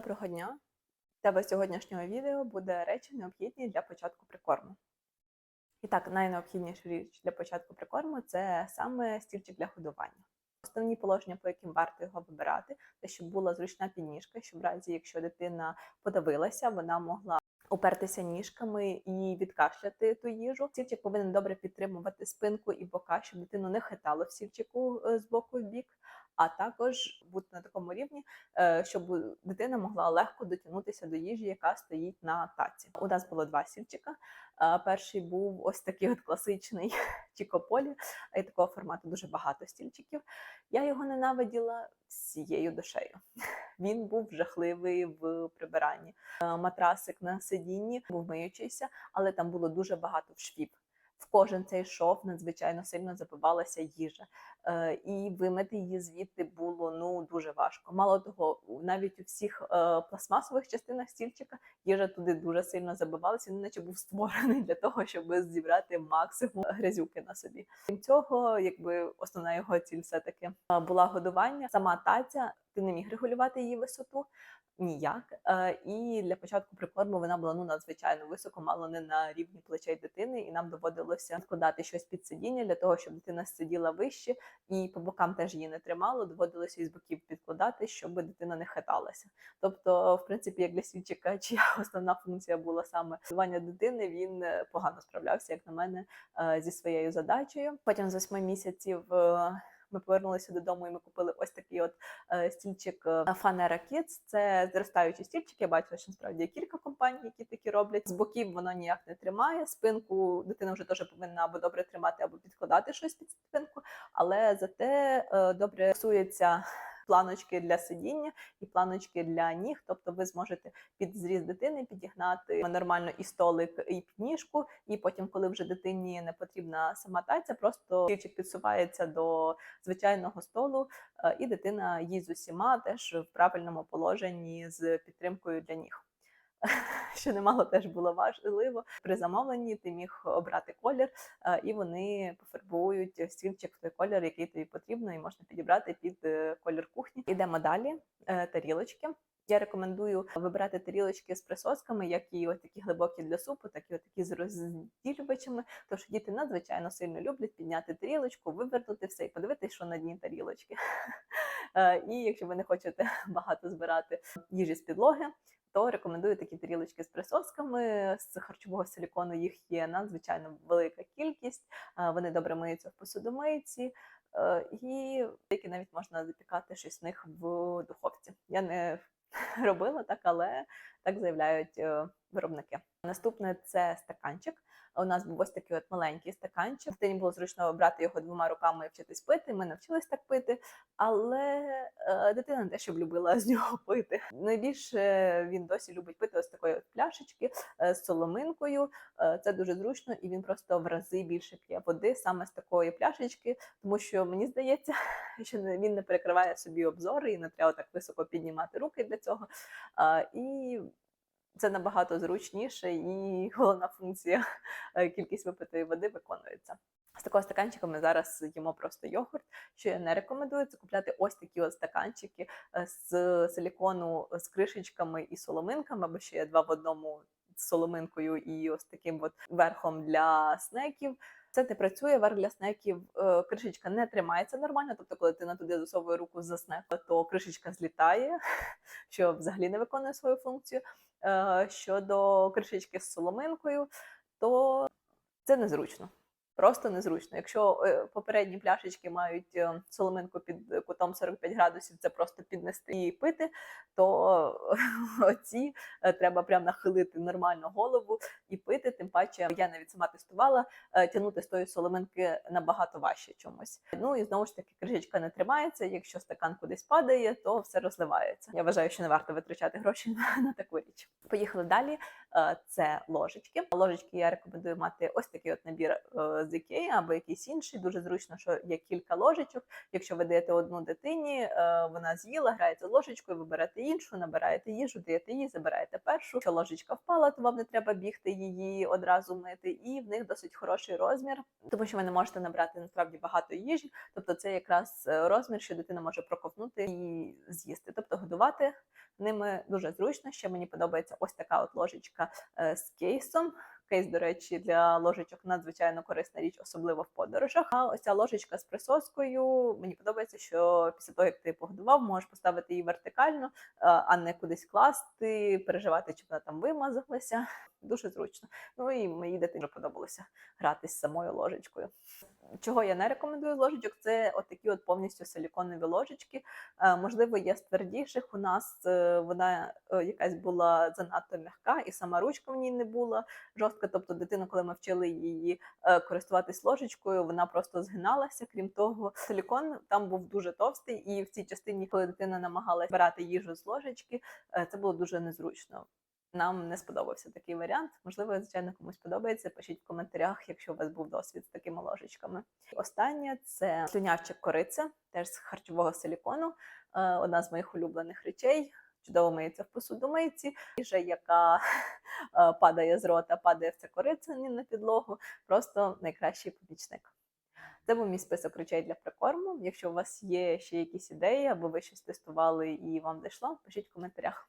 Доброго дня! Тема сьогоднішнього відео буде речі необхідні для початку прикорму. І так, найнеобхідніша річ для початку прикорму це саме стільчик для годування. Основні положення, по яким варто його вибирати, це щоб була зручна підніжка, щоб в разі, якщо дитина подавилася, вона могла упертися ніжками і відкашляти ту їжу. Стільчик повинен добре підтримувати спинку і бока, щоб дитину не хитало в стільчику е, з боку в бік, а також бути на такому рівні, е, щоб дитина могла легко дотягнутися до їжі, яка стоїть на таці. У нас було два стільчика. Е, Перший був ось такий от класичний Чікополі, і такого формату дуже багато стільчиків. Я його ненавиділа всією душею. Він був жахливий в прибиранні. Е, Матрасик на сидінні був миючийся, але там було дуже багато швів. В кожен цей шов надзвичайно сильно забивалася їжа, е, і вимити її звідти було ну дуже важко. Мало того, навіть у всіх е, пластмасових частинах стільчика їжа туди дуже сильно забивалася, він наче був створений для того, щоб зібрати максимум грязюки на собі. Крім цього, якби основна його ціль все таки була годування. Сама таця, ти не міг регулювати її висоту. Ніяк. Е, І для початку прикорму вона була ну надзвичайно високо, мало не на рівні плечей дитини, і нам доводилося складати щось під сидіння для того, щоб дитина сиділа вище, і по бокам теж її не тримало. Доводилося із боків підкладати, щоб дитина не хиталася. Тобто, в принципі, як для свідчика, чия основна функція була саме годування дитини, він е, погано справлявся, як на мене, е, зі своєю задачею. Потім з восьми місяців. Ми повернулися додому, і ми купили ось такий от е, стільчик е, Fanera Kids. Це зростаючий стільчик. Я бачила, що насправді є кілька компаній, які такі роблять. З боків воно ніяк не тримає. Спинку дитина вже теж повинна або добре тримати, або підкладати щось під спинку, але зате е, добре псується. Планочки для сидіння і планочки для ніг, тобто ви зможете під зріз дитини підігнати нормально і столик, і підніжку, і потім, коли вже дитині не потрібна сама таця, просто стільчик підсувається до звичайного столу, е, і дитина їсть з усіма теж в правильному положенні з підтримкою для ніг. Що немало теж було важливо при замовленні. Ти міг обрати колір, е, і вони пофарбують стільчик в той колір, який тобі потрібно, і можна підібрати під е, колір кухні. Ідемо далі. Е, Тарілочки. Я рекомендую вибирати тарілочки з присосками, як і от такі глибокі для супу, так і от такі з розділювачами. Що діти надзвичайно сильно люблять підняти тарілочку, вивернути все і подивитися, що на дні тарілочки. Е, І якщо ви не хочете багато збирати їжі з підлоги, то рекомендую такі тарілочки з присосками. З харчового силікону їх є надзвичайно велика кількість. е, Вони добре миються в посудомийці, е, і деякі навіть можна запікати щось з них в духовці. Я не робила так, але так заявляють е, виробники. Наступне це стаканчик. У нас був ось такий от маленький стаканчик. Дитині було зручно брати його двома руками і вчитись пити. Ми навчились так пити, але е, дитина не те, щоб любила з нього пити. Найбільше він досі любить пити ось такої от пляшечки е, з соломинкою. Е, це дуже зручно, і він просто в рази більше п'є води саме з такої пляшечки, тому що мені здається, що він не перекриває собі обзори і не треба так високо піднімати руки для цього. І це набагато зручніше, і головна функція е, кількість випитої води виконується. З такого стаканчика ми зараз їмо просто йогурт. Що я не рекомендую, це купляти ось такі от стаканчики е, з силікону з кришечками і соломинками, або ще є два в одному з соломинкою і ось таким от верхом для снеків. Це не працює, верх для снеків, е, кришечка не тримається нормально. Тобто, коли ти на туди засовує руку за снек, то кришечка злітає, що взагалі не виконує свою функцію. Е, Щодо кришечки з соломинкою, то це незручно. Просто незручно. Якщо е, попередні пляшечки мають е, соломинку під кутом 45 градусів, це просто піднести і пити, то оці е, треба прям нахилити нормально голову і пити. Тим паче я навіть сама тестувала, тягнути з тої соломинки набагато важче чомусь. Ну і знову ж таки, кришечка не тримається. Якщо стакан кудись падає, то все розливається. Я вважаю, що не варто витрачати гроші на, на таку річ. Поїхали далі. Це ложечки. Ложечки я рекомендую мати ось такий от набір з Ікеї або якийсь інший. Дуже зручно, що є кілька ложечок. Якщо ви даєте одну дитині, е, вона з'їла, граєте ложечкою, ви берете іншу, набираєте їжу, даєте їй, забираєте першу. Якщо ложечка впала, то вам не треба бігти її одразу мити. І в них досить хороший розмір, тому що ви не можете набрати насправді багато їжі. Тобто, це якраз е, розмір, що дитина може проковтнути і з'їсти, тобто годувати ними дуже зручно. Ще мені подобається ось така от ложечка е, з кейсом. Кейс, до речі, для ложечок надзвичайно корисна річ, особливо в подорожах. А ось ця ложечка з присоскою. Мені подобається, що після того, як ти погодував, можеш поставити її вертикально, е, а не кудись класти, переживати, чи вона там вимазалася. Дуже зручно. Ну і моїй дитині подобалося гратись з самою ложечкою. Чого я не рекомендую з ложечок, це отакі от повністю силіконові ложечки. Е, можливо, є з твердіших. У нас е, вона е, якась була занадто м'яка, і сама ручка в ній не була жорстка. Тобто, дитину, коли ми вчили її користуватись ложечкою, вона просто згиналася. Крім того, силікон там був дуже товстий, і в цій частині, коли дитина намагалась брати їжу з ложечки, це було дуже незручно. Нам не сподобався такий варіант. Можливо, звичайно, комусь подобається. Пишіть в коментарях, якщо у вас був досвід з такими ложечками. Останнє це слюнявчик кориця, теж з харчового силікону. Е, Одна з моїх улюблених речей. Чудово миється в посудомийці, їжа, яка е, падає з рота, падає в це кориця на підлогу. Просто найкращий помічник. Це був мій список речей для прикорму. Якщо у вас є ще якісь ідеї, або ви щось тестували і вам зайшло, пишіть в коментарях.